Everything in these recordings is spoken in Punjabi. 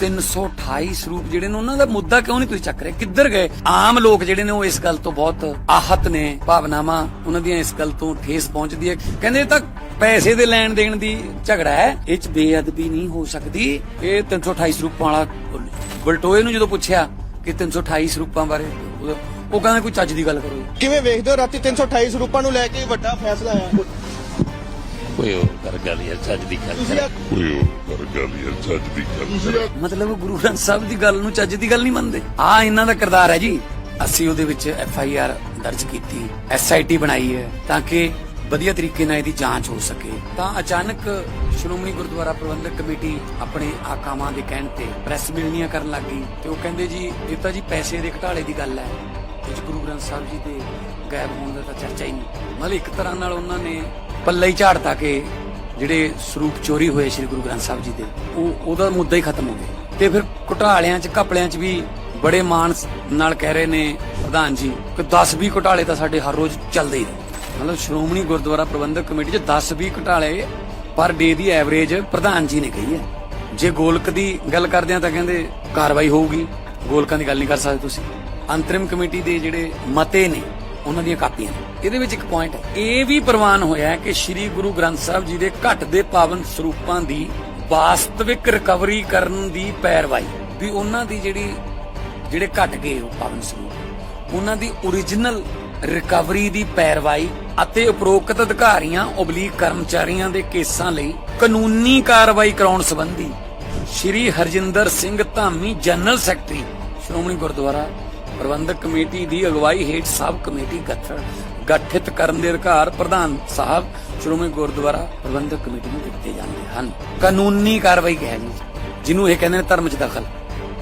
328 ਸਰੂਪ ਜਿਹੜੇ ਨੇ, ਉਹਨਾਂ ਦਾ ਮੁੱਦਾ ਕਿਉਂ ਨਹੀਂ ਤੁਸੀਂ ਚੱਕ ਰਹੇ? ਕਿੱਧਰ ਗਏ? ਆਮ ਲੋਕ ਜਿਹੜੇ ਨੇ, ਉਹ ਇਸ ਗੱਲ ਤੋਂ ਬਹੁਤ ਆਹਤ ਨੇ, ਭਾਵਨਾਵਾਂ ਉਹਨਾਂ ਦੀਆਂ ਇਸ ਗੱਲ ਤੋਂ ਠੇਸ ਪਹੁੰਚਦੀ ਹੈ। ਕਹਿੰਦੇ ਤਾਂ ਪੈਸੇ ਦੇ ਲੈਣ ਦੇਣ ਦੀ ਝਗੜਾ ਹੈ। ਇਹ ਚ ਬੇਅਦਬੀ ਨਹੀਂ ਹੋ ਸਕਦੀ। ਇਹ 328 ਸਰੂਪਾਂ ਵਾਲਾ ਬਲਟੋਏ ਨੂੰ ਜਦੋਂ ਪੁੱਛਿਆ ਕਿ 328 ਸਰੂਪਾਂ ਬਾਰੇ, ਉਹ ਉਹ ਕਹਿੰਦਾ, ਕੋਈ ਚੱਜ ਦੀ ਗੱਲ ਕਰੋ। ਕਿਵੇਂ ਵੇਖਦੇ ਹੋ ਰਾਤੀ 328 ਸਰੂਪਾਂ ਨੂੰ ਲੈ ਕੇ ਵੱਡਾ ਫੈਸਲਾ ਆਇਆ? ਕੋਈ ਹੋਰ ਕਰ ਗੱਲ ਯਾਰ ਚੱਜ ਦੀ ਗੱਲ ਕਰ। ਕੋਈ ਹੋਰ ਕਰ ਗੱਲ ਯਾਰ ਚੱਜ ਦੀ ਗੱਲ ਕਰ। ਮਤਲਬ ਗੁਰੂ ਗ੍ਰੰਥ ਸਾਹਿਬ ਦੀ ਗੱਲ ਨੂੰ ਚੱਜ ਦੀ ਗੱਲ ਨਹੀਂ ਮੰਨਦੇ। ਆ ਇਹਨਾਂ ਦਾ ਕਿਰਦਾਰ ਹੈ ਜੀ। ਅਸੀਂ ਉਹਦੇ ਵਿੱਚ ਐਫ ਆਈ ਆਰ ਦਰਜ ਕੀਤੀ ਐਸ ਆਈ ਟੀ ਬਣਾਈ ਹੈ ਤਾਂ ਕਿ ਵਧੀਆ ਤਰੀਕੇ ਨਾਲ ਇਹਦੀ ਜਾਂਚ ਹੋ ਸਕੇ। ਤਾਂ ਅਚਾਨਕ ਸ਼੍ਰੋਮਣੀ ਗੁਰਦੁਆਰਾ ਪ੍ਰਬੰਧਕ ਕਮੇਟੀ ਆਪਣੇ ਆਕਾਮਾਂ ਦੇ ਕਹਿਣ ਤੇ ਪ੍ਰੈਸ ਮਿਲਣੀਆਂ ਕਰਨ ਲੱਗ ਗਈ ਤੇ ਉਹ ਕਹਿੰਦੇ ਜੀ ਇਹ ਤਾਂ ਜੀ ਪੈਸੇ ਦੇ ਘਟਾਲੇ ਦੀ ਗੱਲ ਹੈ। 'ਚ ਗੁਰੂ ਗ੍ਰੰਥ ਸਾਹਿਬ ਜੀ ਦੇ ਗਾਇਬ ਹੋਣ ਦਾ ਤਾਂ ਚਰਚਾ ਹੀ ਨਹੀਂ। ਮਤਲਬ ਇੱਕ ਤਰ੍ਹਾਂ ਨਾਲ ਉਹਨਾਂ ਨੇ ਪੱਲੇ ਹੀ ਝਾੜਤਾ ਕਿ ਜਿਹੜੇ ਸਰੂਪ ਚੋਰੀ ਹੋਏ ਸ੍ਰੀ ਗੁਰੂ ਗ੍ਰੰਥ ਸਾਹਿਬ ਜੀ ਦੇ, ਉਹ ਉਹਦਾ ਮੁੱਦਾ ਹੀ ਖਤਮ ਹੋ ਗਿਆ। ਤੇ ਫਿਰ ਘੁਟਾਲਿਆਂ 'ਚ, ਘਪਲਿਆਂ 'ਚ ਵੀ ਬੜੇ ਮਾਣ ਨਾਲ ਕਹਿ ਰਹੇ ਨੇ ਪ੍ਰਧਾਨ ਜੀ ਕਿ 10 20 ਘੁਟਾਲੇ ਤਾਂ ਸਾਡੇ ਹਰ ਰੋਜ਼ ਚੱਲਦੇ ਹੀ ਨੇ ਮਤਲਬ ਸ਼੍ਰੋਮਣੀ ਗੁਰਦੁਆਰਾ ਪ੍ਰਬੰਧਕ ਕਮੇਟੀ 'ਚ 10 20 ਘੁਟਾਲੇ ਪਰ ਡੇ ਦੀ ਐਵਰੇਜ ਪ੍ਰਧਾਨ ਜੀ ਨੇ ਕਹੀ ਹੈ। ਜੇ ਗੋਲਕ ਦੀ ਗੱਲ ਕਰਦੇ ਆ ਤਾਂ ਕਹਿੰਦੇ ਕਾਰਵਾਈ ਹੋਊਗੀ। ਗੋਲਕਾਂ ਦੀ ਗੱਲ ਨਹੀਂ ਕਰ ਸਕਦੇ ਤੁਸੀਂ। ਅੰਤਰਿਮ ਕਮੇਟੀ ਦੇ ਜਿਹੜੇ ਮਤੇ ਨੇ ਉਹਨਾਂ ਦੀਆਂ ਕਾਪੀਆਂ ਨੇ। ਇਹਦੇ ਵਿੱਚ ਇੱਕ ਪੁਆਇੰਟ ਹੈ। ਇਹ ਵੀ ਪ੍ਰਵਾਨ ਹੋਇਆ ਹੈ ਕਿ ਸ੍ਰੀ ਗੁਰੂ ਗ੍ਰੰਥ ਸਾਹਿਬ ਜੀ ਦੇ ਘਟ ਦੇ ਪਾਵਨ ਸਰੂਪਾਂ ਦੀ ਵਾਸਤਵਿਕ ਰਿਕਵਰੀ ਕਰਨ ਦੀ ਪੈਰਵਾਈ ਵੀ ਉਹਨਾਂ ਦੀ ਜਿਹੜੀ, ਜਿਹੜੇ ਘਟ ਗਏ ਉਹ ਪਾਵਨ ਸਰੂਪ। ਉਹਨਾਂ ਦੀ origignal ਰਿਕਵਰੀ ਦੀ ਪੈਰਵਾਈ ਅਤੇ ਉਪਰੋਕਤ ਅਧਿਕਾਰੀਆਂ ਉਬਲੀਕ ਕਰਮਚਾਰੀਆਂ ਦੇ ਕੇਸਾਂ ਲਈ ਕਾਨੂੰਨੀ ਕਾਰਵਾਈ ਕਰਾਉਣ ਸੰਬੰਧੀ Shri Harjinder Singh Dhami general secretary Shiromani Gurdwara Prabandhak committee ਦੀ ਅਗਵਾਈ ਹੇਠ ਸਬ ਕਮੇਟੀ ਗਠਨ ਗਠਿਤ ਕਰਨ ਦੇ ਅਧਿਕਾਰ ਪ੍ਰਧਾਨ ਸਾਹਿਬ ਸ਼੍ਰੋਮਣੀ ਗੁਰਦੁਆਰਾ ਪ੍ਰਬੰਧਕ ਕਮੇਟੀ ਨੂੰ ਦਿੱਤੇ ਜਾਂਦੇ ਹਨ। ਕਾਨੂੰਨੀ ਕਾਰਵਾਈ ਕਿਹਾ ਜੀ ਜਿਹਨੂੰ ਇਹ ਕਹਿੰਦੇ ਨੇ ਧਰਮ 'ਚ ਦਖਲ।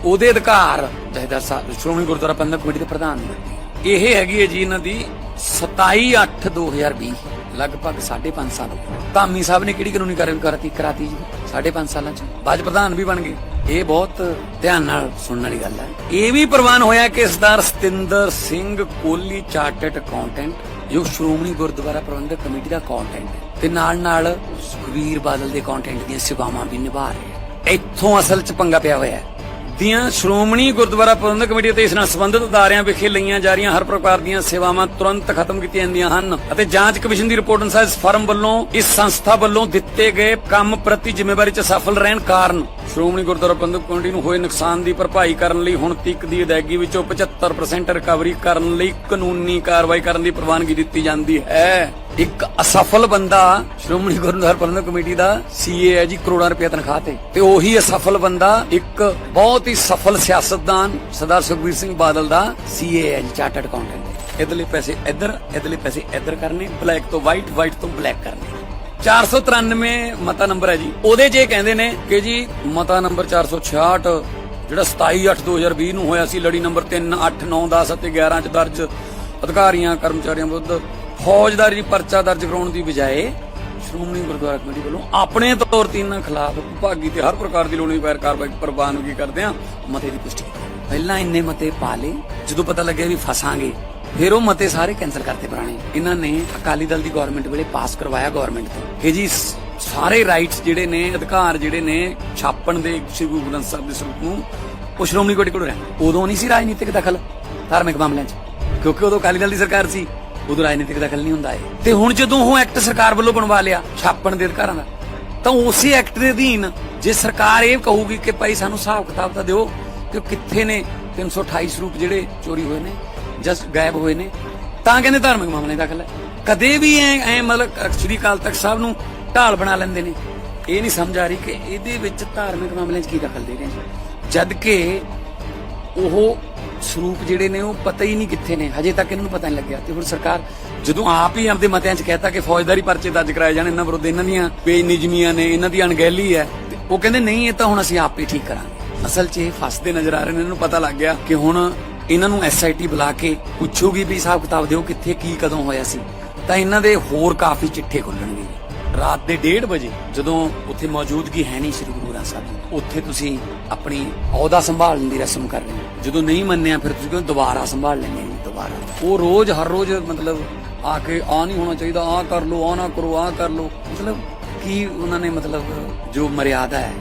ਉਹਦੇ ਅਧਿਕਾਰ ਜਹਦਰ ਸਾਹਿਬ, ਸ਼੍ਰੋਮਣੀ ਗੁਰਦੁਆਰਾ ਪ੍ਰਬੰਧਕ ਕਮੇਟੀ ਦੇ ਪ੍ਰਧਾਨ ਨੇ ਇਹ ਹੈਗੀ ਹੈ ਜੀ ਇਹਨਾਂ ਦੀ 27/8/2020 ਲਗਭਗ 5.5 ਸਾਲ ਧਾਮੀ ਸਾਹਿਬ ਨੇ ਕਿਹੜੀ ਕਾਨੂੰਨੀ ਕਾਰਵਾਈ ਕਰਾਤੀ ਕਰਾਤੀ ਜੀ? 5.5 ਸਾਲਾਂ ਚ। ਬਾਜ ਪ੍ਰਧਾਨ ਵੀ ਬਣ ਗਏ। ਇਹ ਬਹੁਤ ਧਿਆਨ ਨਾਲ ਸੁਣਨ ਵਾਲੀ ਗੱਲ ਹੈ। ਇਹ ਵੀ ਪ੍ਰਵਾਨ ਹੋਇਆ ਕਿ ਸਰਦਾਰ ਸਤਿੰਦਰ ਸਿੰਘ ਕੋਹਲੀ ਚਾਰਟਰਡ ਅਕਾਊਂਟੈਂਟ, ਜੋ ਸ਼੍ਰੋਮਣੀ ਗੁਰਦੁਆਰਾ ਪ੍ਰਬੰਧਕ ਕਮੇਟੀ ਦਾ ਅਕਾਊਂਟੈਂਟ ਹੈ। ਤੇ ਨਾਲ ਨਾਲ ਸੁਖਵੀਰ ਬਾਦਲ ਦੇ ਅਕਾਊਂਟੈਂਟ ਦੀਆਂ ਸੇਵਾਵਾਂ ਵੀ ਨਿਭਾ ਰਿਹਾ ਹੈ। ਇੱਥੋਂ ਅਸਲ ਚ ਪੰਗਾ ਪਿਆ ਹੋਇਆ ਹੈ। ਦੀਆਂ ਸ਼੍ਰੋਮਣੀ ਗੁਰਦੁਆਰਾ ਪ੍ਰਬੰਧਕ ਕਮੇਟੀ ਅਤੇ ਇਸ ਨਾਲ ਸੰਬੰਧਿਤ ਅਦਾਰਿਆਂ ਵਿਖੇ ਲਈਆਂ ਜਾ ਰਹੀਆਂ ਹਰ ਪ੍ਰਕਾਰ ਦੀਆਂ ਸੇਵਾਵਾਂ ਤੁਰੰਤ ਖਤਮ ਕੀਤੀਆਂ ਜਾਂਦੀਆਂ ਹਨ ਅਤੇ ਜਾਂਚ ਕਮਿਸ਼ਨ ਦੀ ਰਿਪੋਰਟ ਅਨੁਸਾਰ ਇਸ ਫਰਮ ਵੱਲੋਂ, ਇਸ ਸੰਸਥਾ ਵੱਲੋਂ ਦਿੱਤੇ ਗਏ ਕੰਮ ਪ੍ਰਤੀ ਜ਼ਿੰਮੇਵਾਰੀ 'ਚ ਸਫਲ ਰਹਿਣ ਕਾਰਨ ਸ਼੍ਰੋਮਣੀ ਗੁਰਦੁਆਰਾ ਪ੍ਰਬੰਧਕ ਕਮੇਟੀ ਨੂੰ ਹੋਏ ਨੁਕਸਾਨ ਦੀ ਭਰਪਾਈ ਕਰਨ ਲਈ ਹੁਣ ਤੱਕ ਦੀ ਅਦਾਇਗੀ ਵਿੱਚੋਂ 75% ਰਿਕਵਰੀ ਕਰਨ ਲਈ ਕਾਨੂੰਨੀ ਕਾਰਵਾਈ ਕਰਨ ਦੀ ਪ੍ਰਵਾਨਗੀ ਦਿੱਤੀ ਜਾਂਦੀ ਹੈ। ਇੱਕ ਅਸਫਲ ਬੰਦਾ ਸ਼੍ਰੋਮਣੀ ਗੁਰਦੁਆਰਾ ਪ੍ਰਬੰਧਕ ਕਮੇਟੀ ਦਾ ਸੀਏ ਹੈ ਜੀ, ਕਰੋੜਾਂ ਰੁਪਏ ਤਨਖਾਹ ਤੇ। ਤੇ ਉਹੀ ਅਸਫਲ ਬੰਦਾ ਇੱਕ ਬਹੁਤ ਹੀ ਸਫਲ ਸਿਆਸਤਦਾਨ ਸਰਦਾਰ ਸੁਖਬੀਰ ਸਿੰਘ ਬਾਦਲ ਦਾ ਸੀਏ ਹੈ ਜੀ, ਚਾਰਟਰਡ ਅਕਾਊਂਟੈਂਟ ਇਧਰਲੇ ਪੈਸੇ ਇੱਧਰ ਇਧਰਲੇ ਪੈਸੇ ਇੱਧਰ ਕਰਨੇ, ਬਲੈਕ ਤੋਂ ਵਾਈਟ ਵਾਈਟ ਤੋਂ ਬਲੈਕ ਕਰਨੇ। 493 ਮਤਾ ਨੰਬਰ ਹੈ ਜੀ। ਉਹਦੇ 'ਚ ਇਹ ਕਹਿੰਦੇ ਨੇ ਕਿ ਜੀ, ਮਤਾ ਨੰਬਰ 466 ਜਿਹੜਾ 27/8/2020 ਨੂੰ ਹੋਇਆ ਸੀ, ਲੜੀ ਨੰਬਰ 3 8 9 10 ਅਤੇ 11 ਚ ਦਰਜ ਅਧਿਕਾਰੀਆਂ, ਕਰਮਚਾਰੀਆਂ ਵਿਰੁੱਧ ਫੌਜਦਾਰੀ ਪਰਚਾ ਦਰਜ ਕਰਾਉਣ ਦੀ ਬਜਾਏ ਸ਼੍ਰੋਮਣੀ ਗੁਰਦੁਆਰਾ ਕਮੇਟੀ ਵੱਲੋਂ ਆਪਣੇ ਤੌਰ ਤੇ ਇਹਨਾਂ ਖਿਲਾਫ ਵਿਭਾਗੀ ਤੇ ਹਰ ਪ੍ਰਕਾਰ ਦੀ ਲੋੜੀਂਦੀ ਪੈਰ ਕਾਰਵਾਈ ਪ੍ਰਵਾਨਗੀ ਕਰਦੇ ਆ ਮਤੇ ਦੀ ਪੁਸ਼ਟੀ ਪਹਿਲਾਂ ਇੰਨੇ ਮਤੇ ਪਾ ਲਏ, ਜਦੋਂ ਪਤਾ ਲੱਗਿਆ ਵੀ ਫਸਾਂਗੇ, ਫਿਰ ਉਹ ਮਤੇ ਸਾਰੇ ਕੈਨਸਲ ਕਰਤੇ ਪੁਰਾਣੇ। ਇਹਨਾਂ ਨੇ ਅਕਾਲੀ ਦਲ ਦੀ ਗਵਰਨਮੈਂਟ ਵੇਲੇ ਪਾਸ ਕਰਵਾਇਆ ਗਵਰਨਮੈਂਟ ਤੋਂ। ਕਿ ਜੀ ਸਾਰੇ ਰਾਈਟਸ ਜਿਹੜੇ ਨੇ, ਅਧਿਕਾਰ ਜਿਹੜੇ ਨੇ, ਛਾਪਣ ਦੇ ਸ੍ਰੀ ਗੁਰੂ ਗ੍ਰੰਥ ਸਾਹਿਬ ਦੇ ਸਰੂਪ ਨੂੰ ਉਹ ਸ਼੍ਰੋਮਣੀ ਕਮੇਟੀ ਕੋਲ ਰਹਿਣ। ਉਦੋਂ ਨਹੀਂ ਸੀ ਰਾਜਨੀਤਿਕ ਦਖਲ ਧਾਰਮਿਕ ਮਾਮਲਿਆਂ 'ਚ, ਕਿਉਂਕਿ ਉਦੋਂ ਅਕਾਲੀ ਦਲ ਦੀ ਸਰਕਾਰ ਸੀ। ਉਦੋਂ ਰਾਜਨੀਤਿਕ ਦਖਲ ਨਹੀਂ ਹੁੰਦਾ ਇਹ। ਤੇ ਹੁਣ ਜਦੋਂ ਉਹ ਐਕਟ ਸਰਕਾਰ ਵੱਲੋਂ ਬਣਵਾ ਲਿਆ, ਛਾਪਣ ਦੇ ਅਧਿਕਾਰਾਂ ਦਾ, ਤਾਂ ਉਸੇ ਐਕਟ ਦੇ ਅਧੀਨ ਜੇ ਸਰਕਾਰ ਇਹ ਕਹੂਗੀ ਕਿ ਭਾਈ ਸਾਨੂੰ ਹਿਸਾਬ ਕਿਤਾਬ ਤਾਂ ਦਿਓ ਕਿ ਕਿੱਥੇ ਨੇ 328 ਸਰੂਪ ਜਿਹੜੇ ਚੋਰੀ ਹੋਏ ਨੇ ਜਸ ਗਾਇਬ ਹੋਏ ਨੇ, ਤਾਂ ਕਹਿੰਦੇ ਧਾਰਮਿਕ ਮਾਮਲੇ ਦਾਖਲ ਹੈ। ਕਦੇ ਵੀ ਐ ਐ ਮਤਲਬ ਸ੍ਰੀ ਅਕਾਲ ਤਖਤ ਸਾਹਿਬ ਨੂੰ ਢਾਲ ਬਣਾ ਲੈਂਦੇ ਨੇ। ਇਹ ਨਹੀਂ ਸਮਝ ਆ ਰਹੀ ਕਿ ਇਹਦੇ ਵਿੱਚ ਧਾਰਮਿਕ ਮਾਮਲਿਆਂ 'ਚ ਕੀ ਦਖਲ ਦੇ ਰਹੇ ਨੇ। ਜਦ ਕਿ ਉਹ ਸਰੂਪ ਜਿਹੜੇ ਨੇ ਉਹ ਪਤਾ ਹੀ ਨਹੀਂ ਕਿੱਥੇ ਨੇ ਹਜੇ ਤੱਕ ਇਹਨਾਂ ਨੂੰ ਪਤਾ ਨਹੀਂ ਲੱਗਿਆ। ਤੇ ਹੁਣ ਸਰਕਾਰ ਜਦੋਂ ਆਪ ਹੀ ਆਪਦੇ ਮਤਿਆਂ 'ਚ ਕਹਿਤਾ ਕਿ ਫੌਜਦਾਰੀ ਪਰਚੇ ਦਰਜ ਕਰਾਏ ਜਾਣ ਇਹਨਾਂ ਵਿਰੁੱਧ ਇਹਨਾਂ ਦੀਆਂ ਬੇਨਿਜਮੀਆਂ ਨੇ ਇਹਨਾਂ ਦੀ ਅਣਗਹਿਲੀ ਹੈ ਉਹ ਕਹਿੰਦੇ ਨਹੀਂ ਇਹ ਤਾਂ ਹੁਣ ਅਸੀਂ ਆਪੇ ਠੀਕ ਕਰਾਂਗੇ। ਅਸਲ 'ਚ ਇਹ ਫਸਦੇ ਨਜ਼ਰ ਆ ਰਹੇ ਨੇ ਇਹਨਾਂ ਨੂੰ ਪਤਾ ਲੱਗ ਗਿਆ ਕਿ ਹੁਣ ਇਹਨਾਂ ਨੂੰ ਐਸਆਈਟੀ ਬੁਲਾ ਕੇ ਪੁੱਛੂਗੀ ਵੀ ਹਿਸਾਬ ਕਿਤਾਬ ਦਿਓ ਕਿੱਥੇ ਕੀ ਕਦੋਂ ਹੋਇਆ ਸੀ। ਤਾਂ ਇਹਨਾਂ ਦੇ ਹੋਰ ਕਾਫੀ ਚਿੱਠੇ ਖੁੱਲਣਗੇ। ਰਾਤ ਦੇ 1:30 ਵਜੇ ਜਦੋਂ ਉੱਥੇ ਮੌਜੂਦਗੀ ਹੈ ਨਹੀਂ ਸ੍ਰੀ ਗੁਰੂ ਗ੍ਰੰਥ ਸਾਹਿਬ ਜੀ ਦੀ, ਉੱਥੇ ਤੁਸੀਂ ਆਪਣੀ ਅਹੁਦਾ ਸੰਭਾਲਣ ਦੀ ਰਸਮ ਕਰ ਰਹੇ ਹੋ। ਜਦੋਂ ਨਹੀਂ ਮੰਨਿਆ ਫਿਰ ਤੁਸੀਂ ਕਹਿੰਦੇ ਦੁਬਾਰਾ ਸੰਭਾਲ ਲੈਣੇ ਦੁਬਾਰਾ। ਉਹ ਰੋਜ਼ ਹਰ ਰੋਜ਼ ਮਤਲਬ ਆ ਕੇ ਆ ਨਹੀਂ ਹੋਣਾ ਚਾਹੀਦਾ ਆ ਕਰ ਲਓ ਆ ਨਾ ਕਰੋ ਆ ਕਰ ਲਓ। ਮਤਲਬ ਕੀ ਉਹਨਾਂ ਨੇ ਮਤਲਬ ਜੋ ਮਰਿਆਦਾ ਹੈ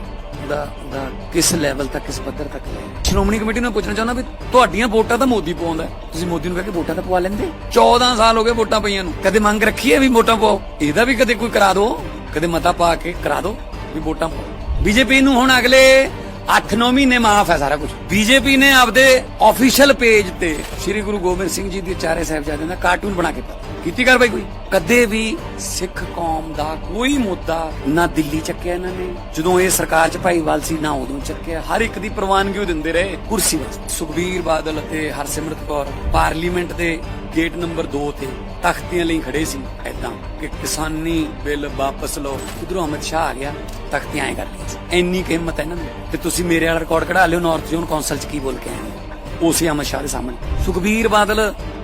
ਦਾ ਦਾ ਕਿਸ ਲੈਵਲ ਤੱਕ ਕਿਸ ਪੱਧਰ ਤੱਕ ਲੈ ਸ਼੍ਰੋਮਣੀ ਕਮੇਟੀ ਨੂੰ ਪੁੱਛਣਾ ਚਾਹੁੰਦਾ ਵੀ ਤੁਹਾਡੀਆਂ ਵੋਟਾਂ ਤਾਂ ਮੋਦੀ ਪਵਾਉਂਦਾ ਹੈ। ਤੁਸੀਂ ਮੋਦੀ ਨੂੰ ਕਹਿ ਕੇ ਵੋਟਾਂ ਤਾਂ ਪਵਾ ਲੈਂਦੇ। 14 ਸਾਲ ਹੋ ਗਏ ਵੋਟਾਂ ਪਈਆਂ ਨੂੰ। ਕਦੇ ਮੰਗ ਰੱਖੀ ਹੈ ਵੀ ਵੋਟਾਂ ਪਵਾਓ ਇਹਦਾ ਵੀ ਕਦੇ ਕੋਈ ਕਰਾ ਦਿਓ ਕਦੇ ਮਤਾ ਪਾ ਕੇ ਕਰਾ ਦਿਓ ਵੀ ਵੋਟਾਂ ਪਾਓ। ਬੀਜੇਪੀ ਨੂੰ ਹੁਣ ਅਗਲੇ 8-9 ਮਹੀਨੇ ਮਾਫ ਹੈ ਸਾਰਾ ਕੁਝ ਬੀਜੇਪੀ ਨੇ ਆਪਦੇ ਆਫੀਸ਼ੀਅਲ ਪੇਜ ਤੇ ਸ੍ਰੀ ਗੁਰੂ ਗੋਬਿੰਦ ਸਿੰਘ ਜੀ ਦੇ ਚਾਰੇ ਸਾਹਿਬਜ਼ਾਦਿਆਂ ਦਾ ਕਾਰਟੂਨ ਬਣਾ ਕੇ ਪਾਇਆ ਕੀਤੀ ਕਾਰਵਾਈ ਕੋਈ? ਕਦੇ ਵੀ ਸਿੱਖ ਕੌਮ ਦਾ ਕੋਈ ਮੁੱਦਾ ਨਾ ਦਿੱਲੀ ਚੱਕਿਆ ਇਹਨਾਂ ਨੇ। ਜਦੋਂ ਇਹ ਸਰਕਾਰ ਚ ਭਾਈਵਾਲ ਸੀ, ਨਾ ਉਦੋਂ ਚੱਕਿਆ। ਹਰ ਇੱਕ ਦੀ ਪ੍ਰਵਾਨਗੀ ਉਹ ਦਿੰਦੇ ਰਹੇ। ਕੁਰਸੀ ਵਾਸਤੇ। ਸੁਖਬੀਰ ਬਾਦਲ ਅਤੇ ਹਰਸਿਮਰਤ ਕੌਰ, ਪਾਰਲੀਮੈਂਟ ਦੇ ਗੇਟ ਨੰਬਰ 2 ਤੇ। ਤਖਤੀਆਂ ਲਈ ਖੜੇ ਸੀ। ਐਦਾਂ ਕਿ ਕਿਸਾਨੀ ਬਿੱਲ ਵਾਪਸ ਲਓ। ਉਧਰੋਂ ਅਮਿਤ ਸ਼ਾਹ ਆ ਗਿਆ, ਤਖਤੀਆਂ ਐ ਕਰ ਲਈਆਂ ਇੰਨੀ ਕੁ ਹਿੰਮਤ ਹੈ ਇਹਨਾਂ ਨੂੰ ਤੁਸੀਂ ਮੇਰੇ ਵਾਲਾ ਰਿਕਾਰਡ ਕਢਾ ਲਿਓ ਨਾਰਥ ਜ਼ੋਨ ਕੌਂਸਲ ਚ ਕੀ ਬੋਲ ਕੇ ਆਏ ਉਸੇ ਅਮਿਤ ਸ਼ਾਹ ਦੇ ਸਾਹਮਣੇ। ਸੁਖਬੀਰ ਬਾਦਲ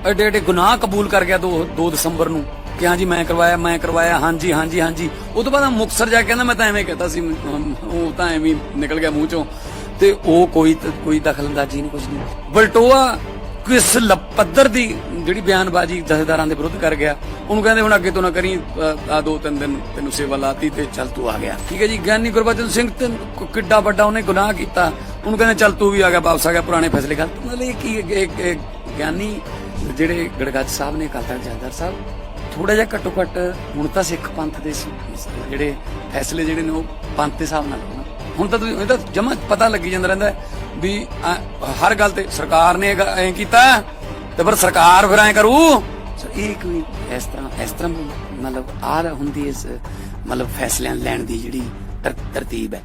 ਐਡੇ ਐਡੇ ਗੁਨਾਹ ਕਬੂਲ ਕਰ ਗਿਆ 2 2 ਦਸੰਬਰ ਨੂੰ ਕਿ ਹਾਂਜੀ ਮੈਂ ਕਰਵਾਇਆ ਮੈਂ ਕਰਵਾਇਆ ਹਾਂਜੀ ਹਾਂਜੀ ਹਾਂਜੀ ਉਹ ਤੋਂ ਬਾਅਦ ਮੁਕਸਰ ਜਾ ਕੇ ਕਹਿੰਦਾ, ਮੈਂ ਤਾਂ ਐਵੇਂ ਕਹਤਾ ਸੀ ਉਹ ਤਾਂ ਐਵੇਂ ਨਿਕਲ ਗਿਆ ਮੂੰਹ ਚੋਂ। ਤੇ ਉਹ ਕੋਈ ਕੋਈ ਦਖਲਅੰਦਾਜ਼ੀ ਨਹੀਂ ਕੁਝ ਨਹੀਂ। ਬਲਟੋਆ ਕਿਸ ਪੱਧਰ ਦੀ ਜਿਹੜੀ ਬਿਆਨਬਾਜ਼ੀ ਜਥੇਦਾਰਾਂ ਦੇ ਵਿਰੁੱਧ ਕਰ ਗਿਆ, ਉਹਨੂੰ ਕਹਿੰਦੇ ਹੁਣ ਅੱਗੇ ਤੋਂ ਨਾ ਕਰੀ ਆ ਦੋ ਤਿੰਨ ਦਿਨ ਤੈਨੂੰ ਸੇਵਾ ਲਾਤੀ ਤੇ ਚੱਲ ਤੂੰ ਆ ਗਿਆ। ਠੀਕ ਹੈ ਜੀ, ਗਿਆਨੀ ਗੁਰਬਚਨ ਸਿੰਘ ਤੇ ਕਿੱਡਾ ਵੱਡਾ ਉਹਨੇ ਗੁਨਾਹ ਕੀਤਾ। ਉਹਨੂੰ ਕਹਿੰਦੇ ਚੱਲ ਤੂੰ ਵੀ ਆ ਗਿਆ, ਵਾਪਸ ਆ ਗਿਆ, ਪੁਰਾਣੇ ਫੈਸਲੇ ਕਰ। ਮਤਲਬ ਇਹ ਕੀ ਗਿਆਨੀ ਜਿਹੜੇ ਗੜਗੱਜ ਸਾਹਿਬ ਨੇ ਅਕਾਲ ਤਖਤ ਜਥੇਦਾਰ ਸਾਹਿਬ ਥੋੜਾ ਜਿਹਾ ਘੱਟੋ ਘੱਟ ਹੁਣ ਤਾਂ ਸਿੱਖ ਪੰਥ ਦੇ ਜਿਹੜੇ ਫੈਸਲੇ ਜਿਹੜੇ ਨੇ ਉਹ ਪੰਥ ਦੇ ਹਿਸਾਬ ਨਾਲ ਹੋਣ। ਹੁਣ ਤਾਂ ਤੁਸੀਂ- ਇਹ ਤਾਂ ਜਮਾ ਪਤਾ ਲੱਗੀ ਜਾਂਦਾ ਰਹਿੰਦਾ ਵੀ ਹਰ ਗੱਲ ਤੇ ਸਰਕਾਰ ਨੇ ਐ ਕੀਤਾ ਤੇ ਪਰ ਸਰਕਾਰ ਫਿਰ ਐ ਕਰੂ? ਸੋ ਇਹ ਕੋਈ ਇਸ ਤਰ੍ਹਾਂ ਇਸ ਤਰ੍ਹਾਂ ਮਤਲਬ ਆ ਹੁੰਦੀ ਇਸ, ਮਤਲਬ ਫੈਸਲਿਆਂ ਲੈਣ ਦੀ ਜਿਹੜੀ ਤਰਤੀਬ ਹੈ।